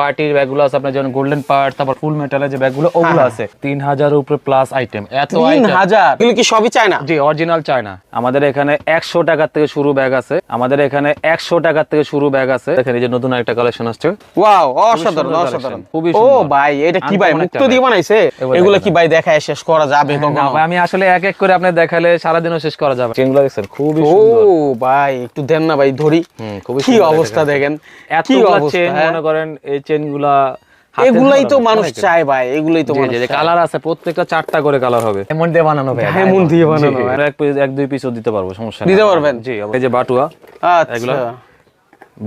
পার্টির ব্যাগগুলো আছে আপনার যেমন গোল্ডেন পার্ট তারপর ফুল মেটালের যে ব্যাগগুলো ওগুলো হ্যাঁ। আছে। তিন হাজারের উপরে প্লাস আইটেম এত। হাজার? এগুলো কি সবই চায় না জি অরিজিনাল চায়না। আমাদের এখানে একশো টাকার থেকে শুরু ব্যাগ আছে। আমাদের এখানে একশো টাকার থেকে শুরু ব্যাগ আছে। দেখেন এই যে নতুন একটা কালেকশন আসছে। ওয়াও অসাধারণ অসাধারণ। খুবই ও ভাই এটা কি ভাই মুক্ত দিয়ে বানাইছে এগুলো কি ভাই দেখায় শেষ করা যাবে না, কখনো? ভাই, আমি আসলে এক এক করে আপনি দেখালে সারাদিনও শেষ করা যাবে। চেনগুলো দেখছেন? খুবই ও ভাই একটু দেন না ভাই ধরি। কি অবস্থা দেখেন। অবস্থা চেন হ্যাঁ? মনে করেন এই চেনগুলা হাতে এগুলাই তো মানুষ চায় ভাই এগুলাই তো মানুষ। কালার আছে প্রত্যেকটা চারটা করে কালার হবে। দিয়ে বানানো ভাই দিয়ে বানানো, এক এক দুই পিসও দিতে পারব সমস্যা নেই। দিতে পারবেন? জি এই যে বাটুয়া এগুলো আচ্ছা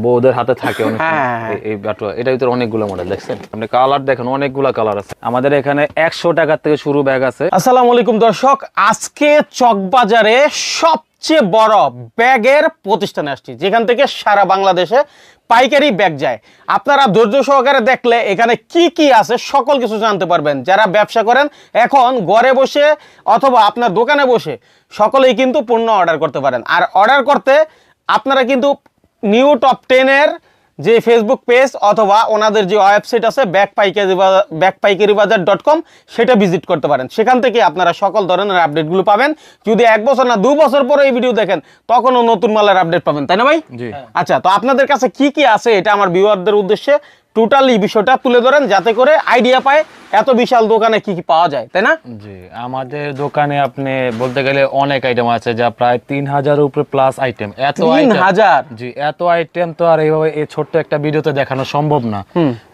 বউদের হাতে থাকে অনেক। হ্যাঁ, হ্যাঁ। এই- বাটুয়া এটার ভিতরে অনেকগুলো মডেল দেখছেন? আপনি কালার দেখেন অনেকগুলা কালার আছে। আমাদের এখানে একশো টাকার থেকে শুরু ব্যাগ আছে। আসসালামু আলাইকুম দর্শক আজকে চকবাজারে সবচেয়ে বড় ব্যাগের প্রতিষ্ঠানে আসছি। যেখান থেকে সারা বাংলাদেশে পাইকারি ব্যাগ যায়। আপনারা ধৈর্য সহকারে দেখলে এখানে কি কি আছে সকল কিছু জানতে পারবেন। যারা ব্যবসা করেন, এখন ঘরে বসে অথবা আপনার দোকানে বসে সকলেই কিন্তু পণ্য অর্ডার করতে পারেন। আর অর্ডার করতে আপনারা কিন্তু নিউ টপ টেনের যে ফেসবুক পেজ অথবা ওনাদের যে ওয়েবসাইট আছে ব্যাক পাইকারি ব্যাক পাইকারি বাজার ডট কম সেটা ভিজিট করতে পারেন। সেখান থেকে আপনারা সকল ধরনের আপডেটগুলো পাবেন। যদি এক বছর না দু বছর পরে এই ভিডিও দেখেন তখনও নতুন মালের আপডেট পাবেন। তাই না ভাই? আচ্ছা তো আপনাদের কাছে কি কি আছে এটা আমার ভিউয়ারদের উদ্দেশ্যে টোটালি বিষয়টা তুলে ধরেন যাতে করে আইডিয়া পায় এত বিশাল দোকানে কি কি পাওয়া যায় তাই না? জি আমাদের দোকানে আপনি বলতে গেলে অনেক আইটেম আছে যা প্রায় তিন হাজার উপরে প্লাস আইটেম এত তিন হাজার? জি এত আইটেম তো আর এইভাবে এই ছোট্ট একটা ভিডিওতে দেখানো সম্ভব না।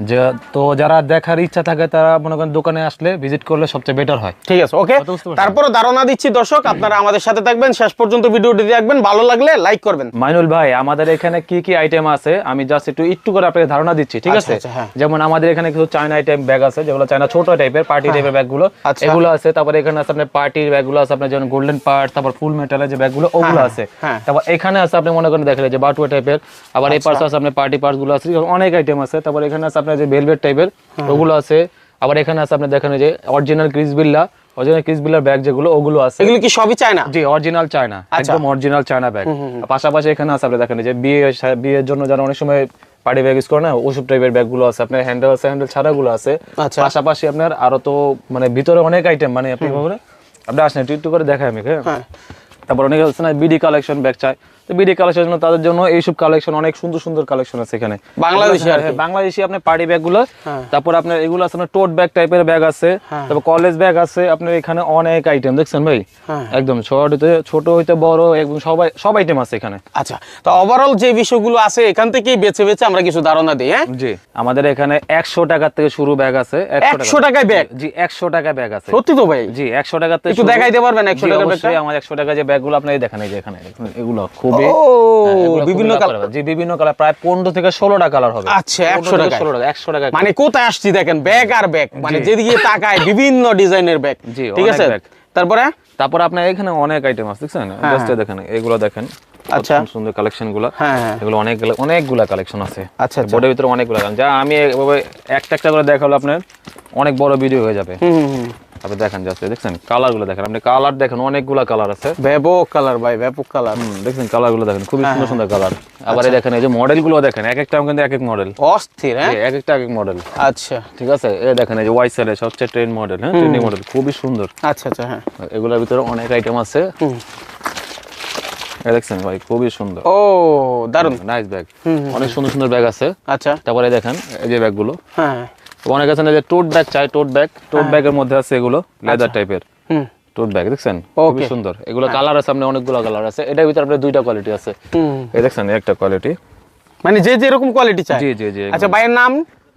যে তো যারা দেখার ইচ্ছা থাকে তারা মনে করেন দোকানে আসলে ভিজিট করলে সবচেয়ে বেটার হয়। ঠিক আছে ওকে তারপরে ধারণা দিচ্ছি দর্শক আপনারা আমাদের সাথে থাকবেন শেষ পর্যন্ত ভিডিওটি দেখবেন ভালো লাগলে লাইক করবেন। মাইনুল ভাই আমাদের এখানে কি কি আইটেম আছে? আমি জাস্ট একটু একটু করে আপনাকে ধারণা দিচ্ছি ঠিক আচ্ছা, আছে হ্যাঁ। যেমন আমাদের এখানে কিছু চায়না আইটেম ব্যাগ আছে যেগুলো চায়না ছোট টাইপের পার্টি টাইপের ব্যাগগুলো আচ্ছা। এগুলো আছে তারপর এখানে আছে আপনার পার্টির ব্যাগগুলো আছে আপনার যেমন গোল্ডেন পার্ট তারপর ফুল মেটালের যে ব্যাগগুলো ওগুলো হ্যাঁ, আছে হ্যাঁ। তারপর এখানে আছে আপনি মনে করেন দেখলেন যে বাটুয়া টাইপের আবার এই আচ্ছা। পাশে আছে আপনার পার্টি পার্টসগুলো আছে অনেক আইটেম আছে তারপর এখানে আছে আপনার যে ভেলভেট টাইপের। ওগুলো আছে আবার এখানে আছে আপনি দেখেন যে অরিজিনাল ক্রিস বিল্লা অরিজিনাল ক্রিস বিল্লার ব্যাগ যেগুলো ওগুলো আছে এগুলো কি সবই চায় না জি অরিজিনাল চায়না আচ্ছা। একদম অরিজিনাল চায়না ব্যাগ পাশাপাশি এখানে আছে আপনি দেখেন যে বিয়ে বিয়ের জন্য যারা অনেক সময় পার্টি ব্যাগ ইউজ করে না ওসব টাইপের ব্যাগগুলো আছে। আপনার হ্যান্ডেল আছে হ্যান্ডেল ছাড়া গুলো আছে। আচ্ছা। পাশাপাশি আপনার আরও তো মানে ভিতরে অনেক আইটেম মানে আপনি ভাবে আপনি আসেন একটু একটু করে দেখাই আমি হ্যাঁ? হ্যাঁ। তারপর অনেকে আছে না বিডি কালেকশন ব্যাগ চাই। তো বিডি কালেকশন তাদের জন্য এইসব কালেকশন অনেক সুন্দর সুন্দর কালেকশন আছে এখানে বাংলাদেশি আর হ্যাঁ, বাংলাদেশি আপনার পার্টি ব্যাগগুলো হ্যাঁ। তারপর আপনার এগুলো আছে না টোট ব্যাগ টাইপের ব্যাগ আছে হ্যাঁ। তারপর কলেজ ব্যাগ আছে আপনার এখানে অনেক আইটেম দেখছেন ভাই হ্যাঁ। একদম ছোট হইতে ছোট হইতে বড় একদম সবাই সব আইটেম আছে এখানে আচ্ছা তো ওভারঅল যে বিষয়গুলো আছে এখান থেকেই বেছে বেছে আমরা কিছু ধারণা দিই হ্যাঁ জি আমাদের এখানে একশো টাকার থেকে শুরু ব্যাগ আছে 100 টাকায় ব্যাগ? জি একশো টাকায় ব্যাগ আছে সত্যি তো ভাই জি একশো টাকার থেকে একটু। দেখাইতে পারবেন 100 জি, টাকার অবশ্যই ব্যাগটা? আমার একশো টাকা যে ব্যাগগুলো আপনার এই দেখেন এই যে এখানে এগুলো খুবই ও। হ্যাঁ, বিভিন্ন কালার। জি বিভিন্ন কালার। প্রায় পনেরো থেকে ষোলোটা কালার হবে। আচ্ছা, 100 টাকায়। ষোলো টাকা একশো টাকা মানে কোথায় আসছি দেখেন ব্যাগ আর ব্যাগ। মানে যেদিকে তাকায় বিভিন্ন ডিজাইনের ব্যাগ। জি, ঠিক আছে? তারপরে? তারপর আপনার এখানে অনেক আইটেম আছে দেখছেন? হ্যাঁ, জাস্ট দেখেন এগুলো দেখেন। আচ্ছা। সুন্দর কালেকশনগুলো। হ্যাঁ, হ্যাঁ। এগুলো অনেক অনেকগুলা কালেকশন আছে। আচ্ছা, আচ্ছা। বোর্ডের ভিতরে অনেকগুলো। যা আমি একটা একটা করে দেখালে আপনার অনেক বড় ভিডিও হয়ে যাবে। আপনি দেখেন জাস্ট দেখছেন কালারগুলো দেখেন। আপনি কালার দেখেন অনেকগুলা কালার আছে। ব্যাপক কালার ভাই ব্যাপক কালার দেখছেন কালারগুলো দেখেন খুবই হ্যাঁ, সুন্দর সুন্দর কালার আবার এই দেখেন এই যে মডেলগুলো দেখেন এক একটা কিন্তু এক এক মডেল অস্থির হ্যাঁ? এক একটা এক এক মডেল আচ্ছা। ঠিক আছে? এই দেখেন এই যে ওয়াই সেলের সবচেয়ে ট্রেন মডেল হ্যাঁ? ট্রেন্ডিং মডেল খুবই সুন্দর। আচ্ছা আচ্ছা হ্যাঁ। এগুলোর ভিতরে অনেক আইটেম আছে। দেখছেন ভাই খুবই সুন্দর। ও দারুণ নাইস ব্যাগ অনেক সুন্দর সুন্দর ব্যাগ আছে। আচ্ছা। তারপরে দেখেন এই যে ব্যাগগুলো হ্যাঁ। অনেক আছে না যে টোট ব্যাগ চাই টোট ব্যাগ টোট ব্যাগের মধ্যে আছে এগুলো লেদার টাইপের হুম। টোট ব্যাগ দেখছেন? খুব সুন্দর। এগুলো কালার আছে আপনি অনেকগুলো কালার আছে। এটার ভিতরে আপনার দুইটা কোয়ালিটি আছে। এই দেখছেন একটা কোয়ালিটি মানে যে যে যেরকম কোয়ালিটি চাই। জি জি জি আচ্ছা ভাইয়ের নাম?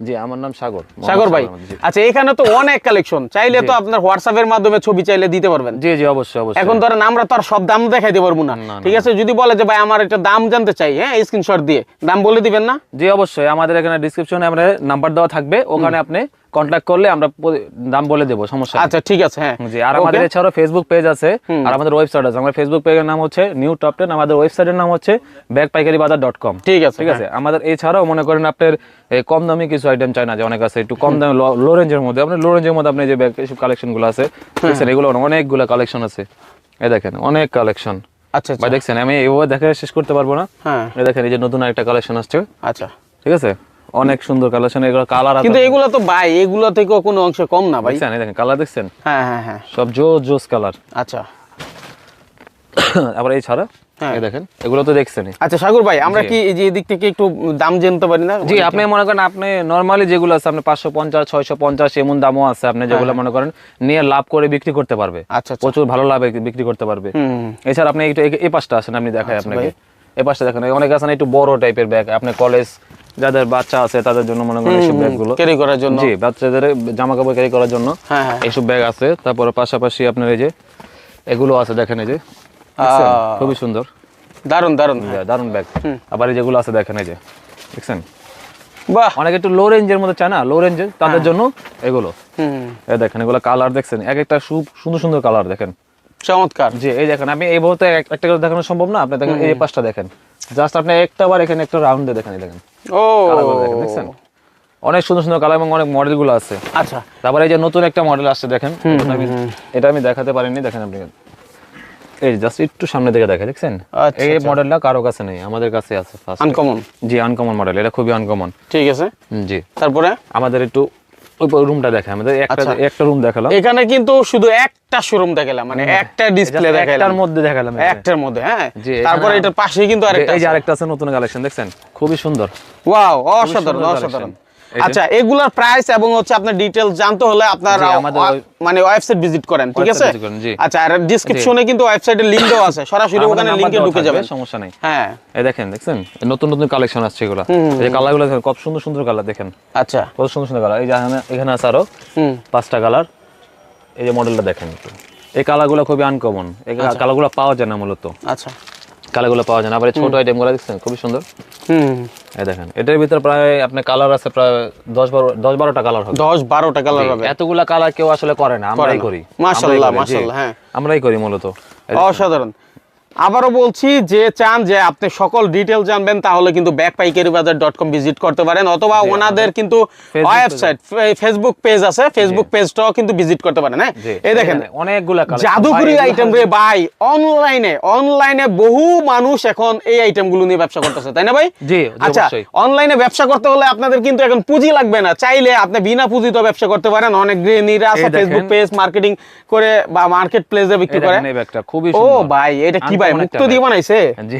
জি আমার নাম সাগর। সাগর ভাই। আচ্ছা এখানে তো অনেক কালেকশন চাইলে তো আপনার হোয়াটসঅ্যাপ এর মাধ্যমে ছবি চাইলে দিতে পারবেন। জি জি অবশ্যই অবশ্যই। এখন ধরেন আমরা তো আর সব দাম দেখাইতে পারব না। ঠিক আছে যদি বলে যে ভাই আমার একটা দাম জানতে চাই হ্যাঁ স্ক্রিনশট দিয়ে। দাম বলে দিবেন না? জি অবশ্যই। আমাদের এখানে ডেসক্রিপশনে আমরা নাম্বার দেওয়া থাকবে। ওখানে আপনি কন্ট্যাক্ট করলে আমরা দাম বলে দেবো সমস্যা আচ্ছা ঠিক আছে হ্যাঁ। জি আর আমাদের এছাড়াও ফেসবুক পেজ আছে আর আমাদের ওয়েবসাইট আছে। আমাদের ফেসবুক পেজের নাম হচ্ছে নিউ টপ টেন আমাদের ওয়েবসাইটের নাম হচ্ছে ব্যাগ পাইকারি বাজার ডট কম ঠিক আছে ঠিক আছে? আমাদের এছাড়াও মনে করেন আপনার কম দামি কিছু আইটেম চাই না যে অনেক আছে একটু কম দামে লো রেঞ্জের মধ্যে। আপনার লো রেঞ্জের মধ্যে আপনি যে ব্যাগ এইসব কালেকশনগুলো আছে এগুলো অনেকগুলো কালেকশন আছে। এই দেখেন অনেক কালেকশন আচ্ছা ভাই আচ্ছা দেখছেন আমি এইভাবে দেখে শেষ করতে পারব না। হ্যাঁ। দেখেন এই যে নতুন একটা কালেকশন আসছে। আচ্ছা। ঠিক আছে? অনেক সুন্দর কালেকশন এগুলো কালার কিন্তু এগুলো তো ভাই এগুলো থেকেও কোনো অংশে কম না ভাই। দেখছেন দেখেন কালার দেখছেন? হ্যাঁ হ্যাঁ হ্যাঁ। সব জো জোস কালার আচ্ছা। আবার এই ছাড়া? হ্যাঁ। দেখেন এগুলো তো দেখছেনই। আচ্ছা সাগর ভাই আমরা কি এই যে এদিক থেকে একটু দাম জানতে পারি না? জি আপনি মনে করেন আপনি নরমালি যেগুলো আছে আপনি পাঁচশো পঞ্চাশ ছয়শো পঞ্চাশ এমন দামও আছে আপনি যেগুলো মনে করেন নিয়ে লাভ করে বিক্রি করতে পারবে। হ্যাঁ, আচ্ছা আচ্ছা। প্রচুর ভালো লাভে বিক্রি করতে পারবে। এছাড়া আপনি একটু এই- পাশটা আসেন আমি দেখাই আচ্ছা আপনাকে। এই পাশটা দেখেন অনেক আছে না একটু বড় টাইপের ব্যাগ আপনি কলেজ যাদের বাচ্চা আছে তাদের জন্য মনে করেন এইসব ব্যাগগুলো। ক্যারি করার জন্য। জি বাচ্চাদের জামা কাপড় ক্যারি করার জন্য হ্যাঁ হ্যাঁ। এইসব ব্যাগ আছে। তারপরে পাশাপাশি আপনার এই যে এগুলো আছে দেখেন এই যে। খুবই সুন্দর। দারুণ দারুণ দারুণ ব্যাগ। আবার এই যেগুলো আছে দেখেন এই যে। দেখছেন? বাহ। অনেক একটু লো রেঞ্জের মধ্যে চায় না? লো রেঞ্জের তাদের জন্য এগুলো। হুম। এই দেখেন এগুলো কালার দেখছেন? এক একটা সুন্দর সুন্দর কালার দেখেন। চমৎকার। জি এই দেখেন আপনি এই মুহূর্তে একটা করে দেখানো সম্ভব না? আপনি দেখেন এই পাশটা দেখেন। জাস্ট আপনি একটা বার এখানে একটা রাউন্ডে দেখেন দেখেন। ও। দেখেন অনেক সুন্দর সুন্দর কালার এবং অনেক মডেলগুলো আছে। আচ্ছা। তারপরে এই যে নতুন একটা মডেল আসছে দেখেন এটা আমি আমি দেখাতে পারিনি দেখেন আপনি। এই জাস্ট একটু সামনে থেকে দেখে দেখছেন? আচ্ছা, এই আচ্ছা। মডেলটা কারও কাছে নেই আমাদের কাছে আছে। আনকমন জি আনকমন মডেল এটা খুবই আনকমন ঠিক আছে। জি। তারপরে? আমাদের একটু ওই রুমটা দেখে আমাদের। একটা আচ্ছা। একটা রুম দেখালাম। এখানে কিন্তু শুধু একটা শোরুম দেখালাম মানে একটা ডিসপ্লে দেখালাম। একটার মধ্যে দেখালাম একটার মধ্যে হ্যাঁ। তারপরে এটার পাশে কিন্তু আরেকটা এই যে আরেকটা আছে নতুন কালেকশন দেখছেন? খুবই সুন্দর। ওয়াও অসাধারণ অসাধারণ। আচ্ছা এগুলার প্রাইস এবং হচ্ছে আপনার ডিটেলস জানতে হলে আপনার মানে ওয়েবসাইট ভিজিট করেন ঠিক আছে। আচ্ছা আর ডেসক্রিপশনে কিন্তু ওয়েবসাইটের লিংক দেওয়া আছে সরাসরি ওখানে লিংকে ঢুকে যাবেন। সমস্যা নেই। হ্যাঁ। এই দেখেন দেখছেন? নতুন নতুন কালেকশন আসছে এগুলো। এই যে কালারগুলো দেখেন কত সুন্দর সুন্দর কালার দেখেন। আচ্ছা। কত সুন্দর সুন্দর কালার এই যে এখানে- এখানে আছে আরও পাঁচটা কালার এই যে মডেলটা দেখেন একটু। এই কালারগুলো খুবই আনকমন এই কালারগুলো পাওয়া যায় না মূলত। আচ্ছা। কালারগুলো পাওয়া যায় না আবার ছোট আইটেমগুলো দেখছেন খুবই সুন্দর। হুম। এই দেখেন এটার ভিতরে প্রায় আপনার কালার আছে প্রায় দশ বারো দশ বারোটা কালার হবে। দশ বারোটা কালার হবে। এতগুলা কালার কেউ আসলে করে না আমরাই করি মাশাআল্লাহ, আমরাই করি, হ্যাঁ। আমরাই করি মূলত। অসাধারণ। আবারও বলছি যে চান যে আপনি সকল ডিটেল জানবেন তাহলে কিন্তু ব্যাক পাইকারি বাজার ডট কম ভিজিট করতে পারেন অথবা ওনাদের কিন্তু ওয়েবসাইট ফেসবুক পেজ আছে। ফেসবুক পেজটাও কিন্তু ভিজিট করতে পারেন হ্যাঁ? এই দেখেন অনেকগুলা জাদুকরি আইটেম রে ভাই অনলাইনে অনলাইনে বহু মানুষ এখন এই আইটেমগুলো নিয়ে ব্যবসা করতেছে তাই না ভাই? জি, আচ্ছা অনলাইনে ব্যবসা করতে হলে আপনাদের কিন্তু এখন পুঁজি লাগবে না চাইলে আপনি বিনা পুঁজিতে ব্যবসা করতে পারেন অনেক গৃহিণীরা আছে ফেসবুক পেজ মার্কেটিং করে বা মার্কেট প্লেসে বিক্রি করে। ও ভাই এটা কি ভাই? Uncommon মুক্ত দিয়ে বানাইছে? জি।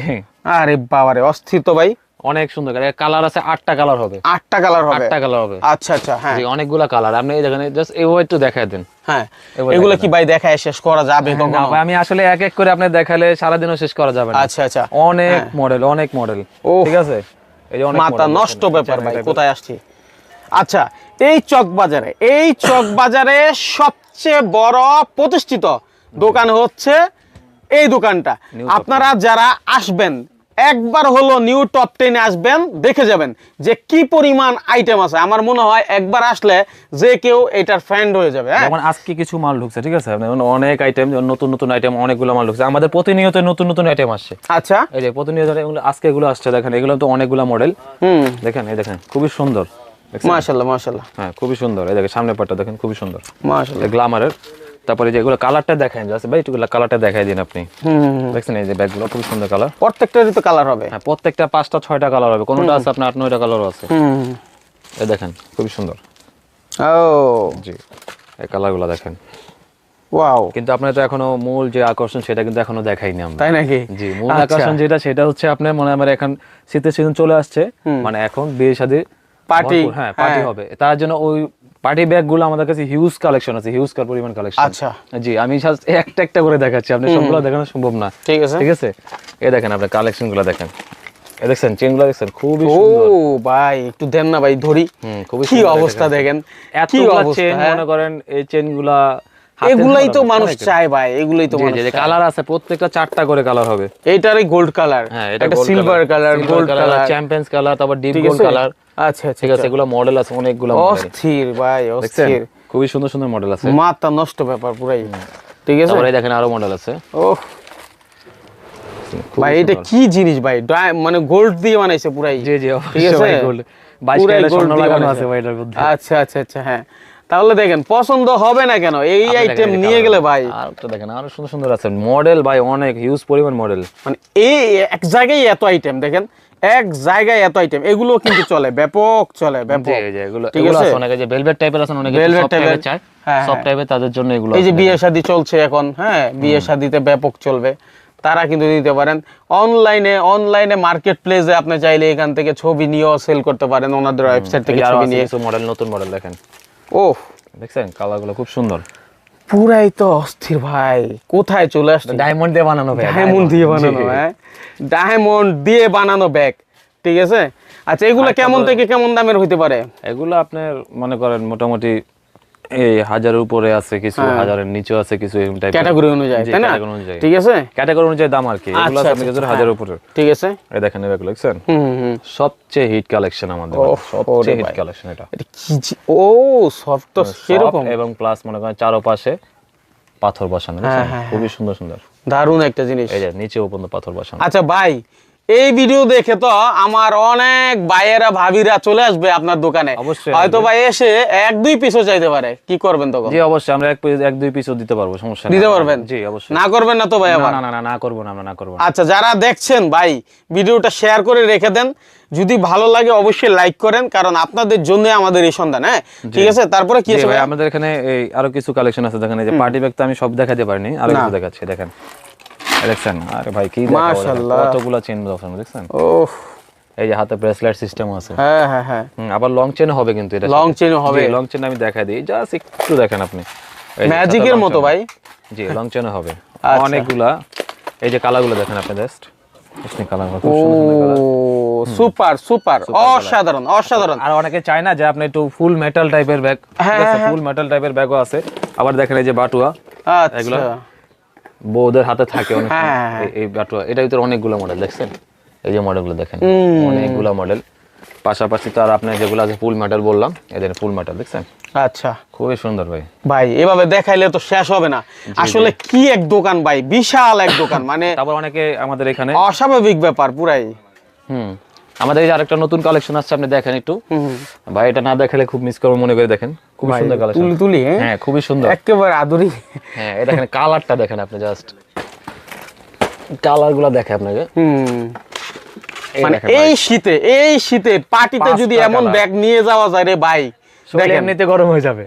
আরে বাবারে অস্থির তো ভাই। অনেক সুন্দর কালার। আছে আটটা কালার হবে। আটটা কালার হবে? আটটা কালার হবে। আচ্ছা আচ্ছা হ্যাঁ। অনেকগুলা কালার। আপনি এই দেখেন জাস্ট এইভাবে একটু দেখায় দেন। হ্যাঁ। এগুলো কি ভাই দেখায় শেষ করা যাবে কখনো? আমি আসলে এক এক করে আপনি দেখালে সারাদিনও শেষ করা যাবে না। আচ্ছা আচ্ছা। অনেক মডেল অনেক মডেল। ঠিক আছে? এই অনেক মাথা নষ্ট ব্যাপার ভাই কোথায় আসছি? আচ্ছা এই চক বাজারে এই চক বাজারে সবচেয়ে বড় প্রতিষ্ঠিত দোকান হচ্ছে এই দোকানটা। আপনারা যারা আসবেন একবার হলো নিউ টপ টেনে আসবেন দেখে যাবেন যে কি পরিমাণ আইটেম আছে। আমার মনে হয় একবার আসলে যে কেউ এটার ফ্রেন্ড হয়ে যাবে হ্যাঁ? যেমন আজকে কিছু মাল ঢুকছে ঠিক আছে? অনেক আইটেম নতুন নতুন আইটেম অনেকগুলো মাল ঢুকছে। আমাদের প্রতিনিয়ত নতুন নতুন আইটেম আসছে। আচ্ছা। এই যে প্রতিনিয়ত আজকে এগুলো আসছে দেখেন এগুলো তো অনেকগুলো মডেল হুম। দেখেন এই দেখেন খুবই সুন্দর। দেখছেন? মাশাল্লাহ মাশাল্লাহ হ্যাঁ খুবই সুন্দর। এই দেখেন সামনের পাটটা দেখেন খুবই সুন্দর। মাশাল্লাহ গ্লামারের তারপরে যেগুলো কালারটা দেখেন জাস্ট ভাই একটু কালারটা দেখাই দিন আপনি। দেখছেন এই যে ব্যাগগুলো খুব সুন্দর কালার। প্রত্যেকটারই তো কালার হবে। হ্যাঁ প্রত্যেকটা পাঁচটা ছয়টা কালার হবে। কোনোটা আছে আপনার আট নয়টা কালারও আছে। হুম এই দেখেন খুবই সুন্দর। ও। জি এই কালারগুলো দেখেন। ওয়াও। কিন্তু আপনার তো এখনও মূল যে আকর্ষণ সেটা কিন্তু এখনও দেখাইনি আমরা। তাই নাকি? জি মূল আচ্ছা। আকর্ষণ যেটা সেটা হচ্ছে আপনার মনে হয় আমার এখন শীতের সিজন চলে আসছে। মানে এখন বিয়ে শাদী ভরপুর, হ্যাঁ পার্টি হ্যাঁ। হবে। তার জন্য ওই পার্টি ব্যাগগুলো আমাদের কাছে হিউজ কালেকশন আছে হিউজ কার পরিমাণ কালেকশন আচ্ছা। জি আমি একটা একটা করে দেখাচ্ছি আপনি সবগুলো দেখানো সম্ভব না। ঠিক আছে। ঠিক আছে? এ দেখেন আপনি কালেকশনগুলো দেখেন। দেখছেন চেনগুলো দেখছেন খুবই ও ভাই একটু দেন না ভাই ধরি। কি অবস্থা দেখেন। অবস্থা চেন হ্যাঁ? মনে করেন এই চেনগুলা হাতে এগুলাই তো মানুষ চায় ভাই এগুলাই তো মানুষ চায়। কালার আছে প্রত্যেকটা চারটা করে কালার হবে। এইটারই গোল্ড কালার হ্যাঁ এটা silver colour gold colour champions colour তারপর ডিপ গোল্ড কালার আচ্ছা আচ্ছা ঠিক আছে এগুলো মডেল আছে অনেকগুলো অস্থির ভাই অস্থির। খুবই সুন্দর সুন্দর মডেল আছে। মাথা নষ্ট ব্যাপার পুরাই। ঠিক আছে? তারপরে দেখেন আরও মডেল আছে। ও খুবই ভাই এটা কি জিনিস ভাই? মানে গোল্ড দিয়ে বানাইছে পুরাই। জি জি ঠিক আছে? গোল্ড 22 ক্যারেট স্বর্ণ লাগানো আছে ভাই এটার মধ্যে। আচ্ছা আচ্ছা আচ্ছা হ্যাঁ। তাহলে দেখেন পছন্দ হবে না কেন? এই আইটেম নিয়ে গেলে ভাই। আর একটা দেখেন আরও সুন্দর সুন্দর আছে। মডেল ভাই অনেক হিউজ পরিমাণ মডেল মানে এই এক জায়গায় এত আইটেম দেখেন? এক জায়গায় এত আইটেম এগুলো কিন্তু চলে ব্যাপক চলে ব্যাপক। এই যে এগুলো ঠিক এগুলো আছে? অনেকে যে ভেলভেট টাইপের আছে অনেকে Velvet টাইপের চায়। হ্যাঁ, সফট হ্যাঁ। টাইপের তাদের জন্য এগুলো এই যে বিয়ে শাদী চলছে এখন হ্যাঁ বিয়ে শাদীতে ব্যাপক চলবে। তারা কিন্তু দিতে পারেন। অনলাইনে অনলাইনে মার্কেট প্লেসে আপনি চাইলে এখান থেকে ছবি নিয়েও সেল করতে পারেন ওনাদের ওয়েবসাইট থেকে ছবি নিয়ে। মডেল নতুন মডেল দেখেন। ও দেখছেন? কালারগুলো খুব সুন্দর। পুরাই তো অস্থির ভাই। কোথায় চলে আসছে? ডায়মন্ড দিয়ে বানানো ব্যাগ ডায়মন্ড দিয়ে বানানো হ্যাঁ? ডায়মন্ড দিয়ে বানানো ব্যাগ ঠিক আছে? আচ্ছা এগুলো কেমন থেকে কেমন দামের হইতে পারে? এগুলো আপনার মনে করেন মোটামুটি এই হাজারের উপরে আছে কিছু হাজারের নিচে আছে কিছু এরকম টাইপের ক্যাটাগরি অনুযায়ী তাই না? ঠিক আছে? ক্যাটাগরি অনুযায়ী দাম আর কি এগুলো আচ্ছা, আপনি আচ্ছা, আচ্ছা, হাজারের হ্যাঁ। উপরে। ঠিক আছে। এই দেখেন হুম সবচেয়ে হিট কালেকশন আমাদের সবচেয়ে হিট কালেকশন এটা। এটা কি ও সফট তো সেরকম। এবং প্লাস মনে করেন চারোপাশে পাথর বসানো দেখছেন? হ্যাঁ, খুবই সুন্দর সুন্দর। দারুণ একটা জিনিস। এই যে নিচেও পর্যন্ত পাথর বসানো। আচ্ছা ভাই এই ভিডিও দেখে তো আমার অনেক ভাইয়েরা ভাবিরা চলে আসবে আপনার দোকানে। হয়তো ভাই এসে এক দুই পিসও চাইতে পারে। কি করবেন তখন? জি অবশ্যই আমরা এক এক দুই পিসও দিতে পারব সমস্যা দিতে পারবেন? জি অবশ্যই। না করবেন না তো ভাই আবার? না না না না করব না আমরা না করব আচ্ছা যারা দেখছেন ভাই ভিডিওটা শেয়ার করে রেখে দেন। যদি ভালো লাগে অবশ্যই লাইক করেন কারণ আপনাদের জন্য আমাদের এই সন্ধান হ্যাঁ? ঠিক আছে? তারপরে কি আছে ভাই আমাদের এখানে এই আরও কিছু কালেকশন আছে দেখেন এই যে পার্টি ব্যাগ তো আমি সব দেখাতে পারিনি আরও কিছু দেখাচ্ছি দেখেন। দেখছেন? আরে ভাই কি দেখাবো মাশাআল্লাহ। কতগুলা চেন বসানো দেখছেন? ও এই যে হাতে ব্রেসলেট সিস্টেম আছে। হ্যাঁ হ্যাঁ হ্যাঁ। আবার লং চেন হবে কিন্তু এটা chain ও হবে? লং চেন আমি দিই। জাস্ট একটু দেখেন আপনি। ম্যাজিকের মতো ভাই। জি লং চেন হবে। আচ্ছা। অনেকগুলা। এই যে কালারগুলো দেখেন আপনি জাস্ট কালার খুব সুন্দর সুন্দর কালার সুপার সুপার অসাধারণ অসাধারণ। আর অনেকে চায় না যে আপনি একটু ফুল মেটাল টাইপের ব্যাগ। ফুল মেটাল টাইপের ব্যাগও আছে। আবার দেখেন এই যে বাটুয়া। এগুলো? বউদের হাতে থাকে অনেক। হ্যাঁ, হ্যাঁ। এই- বাটুয়া এটার ভিতরে অনেকগুলো মডেল দেখছেন? এই যে মডেলগুলো দেখেন। অনেকগুলো মডেল পাশাপাশি তো আর আপনার যেগুলো আছে ফুল মেটাল বললাম এদের ফুল মেটাল দেখছেন? আচ্ছা। খুবই সুন্দর ভাই। ভাই এভাবে দেখাইলে তো শেষ হবে না। আসলে কি এক দোকান ভাই? বিশাল এক দোকান মানে তারপর অনেকে আমাদের এখানে অস্বাভাবিক ব্যাপার পুরাই। হুম। আমাদের এই যে আরেকটা নতুন কালেকশন আসছে আপনি দেখেন একটু। ভাই এটা না দেখালে খুব মিস করব মনে করে দেখেন। ভাই, সুন্দর কালেকশন তুলি তুলি হ্যাঁ? হ্যাঁ খুবই সুন্দর। একেবারে আদুরি। হ্যাঁ এই দেখেন কালারটা দেখেন আপনি জাস্ট কালারগুলা দেখে আপনাকে। হুম। মানে এই শীতে এই শীতে পার্টিতে যদি এমন ব্যাগ নিয়ে যাওয়া যায় রে ভাই দেখেন। এমনিতে গরম হয়ে যাবে।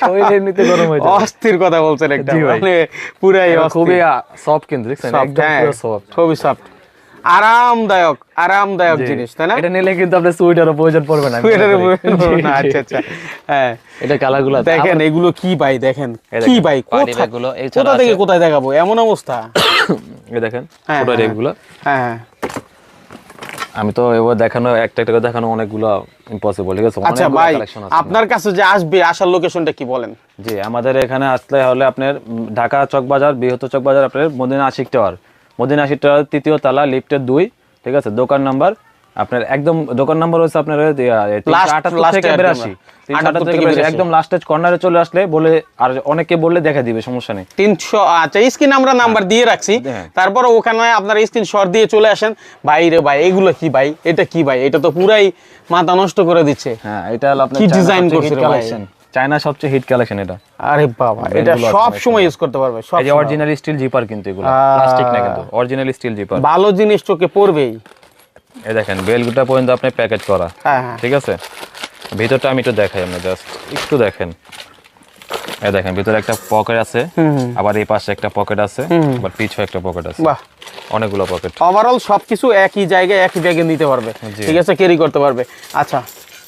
শরীর এমনিতে গরম হয়ে যাবে। অস্থির কথা বলছেন একটা মানে পুরাই খুবই সফট কিন্তু দেখছেন? একদম হ্যাঁ, পুরো সফট খুবই সফট আরামদায়ক আরামদায়ক জিনিস তাই না? এটা নিলে কিন্তু আপনার সুইটারও প্রয়োজন পড়বে না। প্রয়োজন জি। আচ্ছা আচ্ছা। হ্যাঁ। এটা দেখেন এগুলো কি ভাই দেখেন কি ভাই party কোথা থেকে কোথায় দেখাবো? এমন অবস্থা। এই দেখেন হ্যাঁ, হ্যাঁ। রেগুলো হ্যাঁ হ্যাঁ। আমি তো এবার দেখানো একটা একটা করে দেখানো অনেকগুলো ইম্পসিবল ঠিক আছে? আচ্ছা ভাই আপনার কাছে যে আসবে আসার লোকেশনটা কি বলেন? জি আমাদের এখানে আসলে হলে আপনার ঢাকা চকবাজার বৃহত্তর চকবাজার আপনার মদিনা আশিক টাওয়ার মদিনা আশিক তৃতীয় তালা লিফটের দুই ঠিক আছে? দোকান নাম্বার আপনার একদম দোকান নাম্বার হচ্ছে আপনার থেকে। বেরাশি। তিনশো 78 আটাত্তর থেকে থেকে বেরাশি। 82 একদম লাস্টেজ কর্নারে চলে আসলে বলে আর অনেকে বললে দেখা দিবে সমস্যা নেই। তিনশো আচ্ছা স্ক্রিন আমরা নাম্বার দিয়ে রাখছি। হ্যাঁ। তারপর ওখানে আপনার স্ক্রিন শট দিয়ে চলে আসেন। ভাই রে ভাই এগুলো কি ভাই? এটা কি ভাই? এটা তো পুরাই মাথা নষ্ট করে দিচ্ছে। হ্যাঁ এটা হলো আপনার কি সবচেয়ে করছে collection। চায়না সবচেয়ে হিট কালেকশন এটা। আরে বাবা এটা সব সময় ইউজ করতে পারবে সব এই অরিজিনাল স্টিল জিপার কিন্তু এগুলো। প্লাস্টিক না কিন্তু অরিজিনাল স্টিল জিপার ভালো জিনিস চোখে পড়বেই। এই দেখেন বেলগুটা পর্যন্ত আপনি প্যাকেজ করা। হ্যাঁ হ্যাঁ। ঠিক আছে? ভিতরটা আমি একটু দেখাই আপনি জাস্ট একটু দেখেন। এই দেখেন ভিতরে একটা পকেট আছে আবার এই পাশে একটা পকেট আছে আবার পিছনে একটা পকেট আছে। বাহ। অনেকগুলো পকেট ওভারঅল সবকিছু একই জায়গায় একই ব্যাগে নিতে পারবে। ঠিক আছে? ক্যারি করতে পারবে। আচ্ছা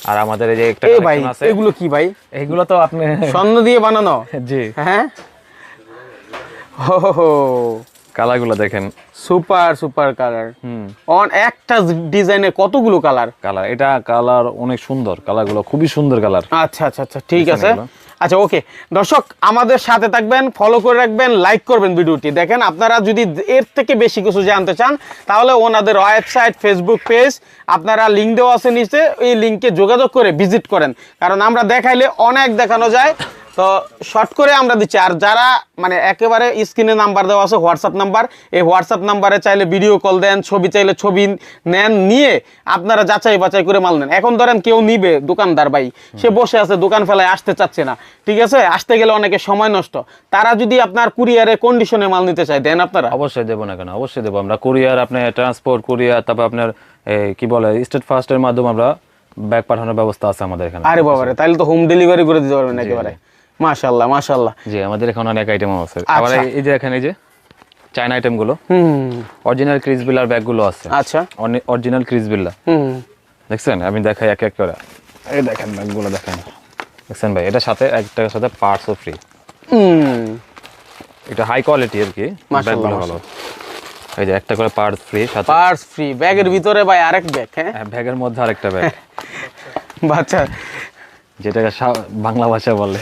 আর আমাদের এই যে একটা কালেকশন আছে। এগুলো কি ভাই? এগুলো তো আপনি স্বর্ণ দিয়ে বানানো? জি। হ্যাঁ? কালারগুলো দেখেন। Super super colour. হুম। অন একটা ডিজাইনে কতগুলো কালার? কালার এটা কালার অনেক সুন্দর। কালারগুলো খুবই সুন্দর কালার। আচ্ছা আচ্ছা আচ্ছা ঠিক আছে? আচ্ছা ওকে দর্শক, আমাদের সাথে থাকবেন ফলো করে রাখবেন লাইক করবেন ভিডিওটি। দেখেন, আপনারা যদি এর থেকে বেশি কিছু জানতে চান, তাহলে ওনাদের ওয়েবসাইট ফেসবুক পেজ আপনারা লিঙ্ক দেওয়া আছে নিচে, এই লিঙ্কে যোগাযোগ করে ভিজিট করেন। কারণ আমরা দেখাইলে অনেক দেখানো যায়। তো শর্ট করে আমরা দিচ্ছি। আর যারা মানে একেবারে স্ক্রিনে নাম্বার দেওয়া আছে হোয়াটসঅ্যাপ নাম্বার এই হোয়াটসঅ্যাপ নাম্বারে চাইলে ভিডিও কল দেন ছবি চাইলে ছবি নেন নিয়ে আপনারা যাচাই বাছাই করে মাল নেন। এখন ধরেন কেউ নিবে দোকানদার ভাই সে বসে আছে দোকান ফেলায় আসতে চাচ্ছে না ঠিক আছে? আসতে গেলে অনেকে সময় নষ্ট। তারা যদি আপনার কুরিয়ারে কন্ডিশনে মাল নিতে চায় দেন আপনারা। অবশ্যই দেবো না কেন অবশ্যই দেবো। আমরা কুরিয়ার আপনার ট্রান্সপোর্ট কুরিয়ার তারপর আপনার কি বলে স্টেট ফার্স্টের মাধ্যমে আমরা ব্যাগ পাঠানোর ব্যবস্থা আছে আমাদের এখানে। আরে বাবারে তাহলে তো হোম ডেলিভারি করে দিতে পারবেন একেবারে। মাশাল্লাহ মাশাল্লাহ জি আমাদের এখানে অনেক আইটেম আছে। আচ্ছা। আবার এই- এই যে এখানে এই যে চাইনা আইটেমগুলো হুম। অরিজিনাল ক্রিস বিল্লার ব্যাগগুলো আছে। আচ্ছা। অরিজিনাল ক্রিস বিল্লা হুম। দেখছেন? আমি দেখাই এক এক করে। এই দেখেন ব্যাগগুলো দেখেন। দেখছেন ভাই? এটার সাথে একটার সাথে পার্টসও ফ্রি হুম। এটা হাই কোয়ালিটি আর কি। মাশাআল্লাহ, ব্যাগগুলো ভালো এই যে একটা করে পার্টস ফ্রি সাথে পার্স ফ্রি ব্যাগের ভিতরে ভাই আরেক ব্যাগ হ্যাঁ? হ্যাঁ, ব্যাগের মধ্যে আরেকটা ব্যাগ। বাচ্চা যেটাকে বাংলা ভাষা বলে।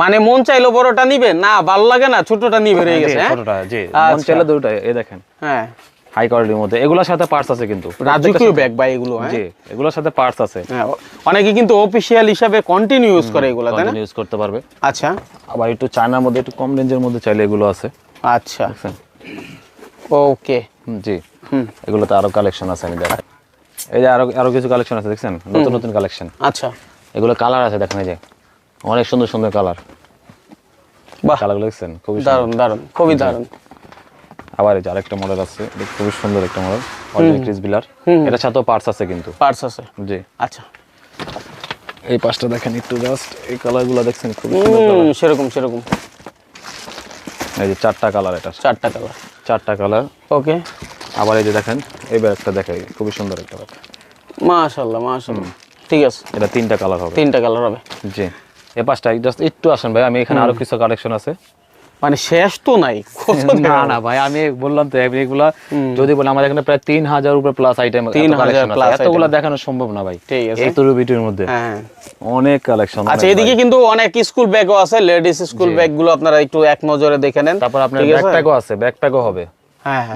মানে মন চাইলো বড়টা নিবে? না ভালো লাগে না ছোটটা নিবে রয়ে গেছে হ্যাঁ? ছোটটা জি। মন আচ্ছা। চাইলে দুটো এই দেখেন। হ্যাঁ। হাই কোয়ালিটির মধ্যে। এগুলোর সাথে পার্টস আছে কিন্তু। রাজকীয় ব্যাগ ভাই এগুলো হ্যাঁ? জি এগুলোর সাথে পার্টস আছে। হ্যাঁ, অনেকে কিন্তু অফিসিয়াল হিসাবে কন্টিনিউ ইউজ করে এগুলো তাই না? ইউজ করতে পারবে। আচ্ছা। আবার একটু চায়নার মধ্যে একটু কম রেঞ্জের মধ্যে চাইলে এগুলো আছে। আচ্ছা। ওকে জি। হুম। এগুলোতে আরও কালেকশন আছে আমি দেখাই এই যে আরও আরও কিছু কালেকশন আছে দেখছেন? নতুন নতুন কালেকশন আচ্ছা। এগুলো কালার আছে দেখেন এই যে। অনেক সুন্দর সুন্দর কালার বাহ। কালার দেখছেন? খুবই দারুণ দারুণ খুবই দারুণ আবার এই যে আরেকটা মডেল আছে খুবই সুন্দর একটা মডেল অরিজিনাল ক্রিস বিলার এটা সাথেও পার্টস আছে কিন্তু। পার্স আছে। জি। আচ্ছা। এই পাঁচটা দেখেন একটু জাস্ট এই কালারগুলো দেখছেন? খুবই সুন্দর। সেরকম সেরকম। এই যে চারটা কালার এটা। চারটা কালার চারটা কালার ওকে আবার এই যে দেখেন এই ব্যাগটা দেখাই খুবই সুন্দর একটা ব্যাগ মাশাল্লাহ মাশাল্লাহ ঠিক আছে। এটা তিনটা কালার হবে। তিনটা কালার হবে। জি। এই পাঁচটা জাস্ট একটু আসেন ভাই আমি এখানে আরও কিছু কালেকশন আছে। মানে শেষ তো নাই। না না ভাই আমি বললাম তো এগুলা যদি বলে আমাদের এখানে প্রায় তিন হাজার উপরে প্লাস আইটেম 3000 plus এতগুলো দেখানো সম্ভব না ভাই। ঠিক আছে। এই তোর ভিডিওর মধ্যে। হ্যাঁ অনেক কালেকশন আচ্ছা এদিকে কিন্তু অনেক স্কুল ব্যাগও আছে লেডিস স্কুল ব্যাগগুলো আপনারা একটু এক নজরে দেখে নেন। তারপর আপনার ঠিক আছে? ব্যাকপ্যাকও হবে হ্যাঁ হ্যাঁ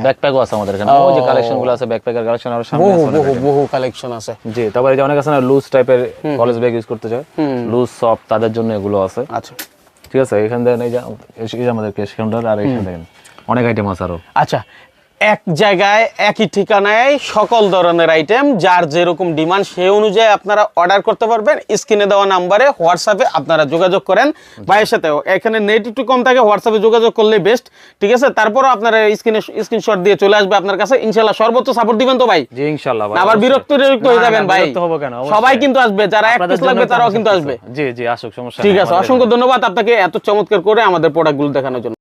ব্যাকপ্যাকও আছে আমাদের এখানে। ওই যে কালেকশনগুলো আছে ব্যাকপ্যাকের কালেকশন আরও সামনে আছে বহু বহু কালেকশন আছে। জি তারপর যে অনেক আছে না লুজ টাইপের কলেজ ব্যাগ ইউজ করতে চায়। লুজ সফট তাদের জন্য এগুলো আছে। আচ্ছা। ঠিক আছে এখান থেকে এই যে আমাদের ক্যাশ কাউন্টার আর এখানে থেকে। অনেক আইটেম আছে আরও। আচ্ছা এক জায়গায় একই ঠিকানায় সকল ধরনের আইটেম যার যেরকম ডিমান্ড সেই অনুযায়ী আপনারা অর্ডার করতে পারবেন। স্ক্রিনে দেওয়া নাম্বারে হোয়াটসঅ্যাপে আপনারা যোগাযোগ করেন। ভাইয়ের সাথে এখানে নেট একটু কম থাকে হোয়াটসঅ্যাপে যোগাযোগ করলে বেস্ট ঠিক আছে? তারপরও আপনারা স্ক্রিনে স্ক্রিনশট দিয়ে চলে আসবে আপনার কাছে। ইনশাল্লাহ সর্বোচ্চ সাপোর্ট দিবেন তো ভাই? না, আবার বিরক্ত বিরক্ত হয়ে যাবেন ভাই। সবাই কিন্তু আসবে যারা এক পিস লাগবে তারাও কিন্তু আসবে। জি জি আসুক সমস্যা ঠিক আছে অসংখ্য ধন্যবাদ আপনাকে এত চমৎকার করে আমাদের প্রোডাক্টগুলো দেখানোর জন্য।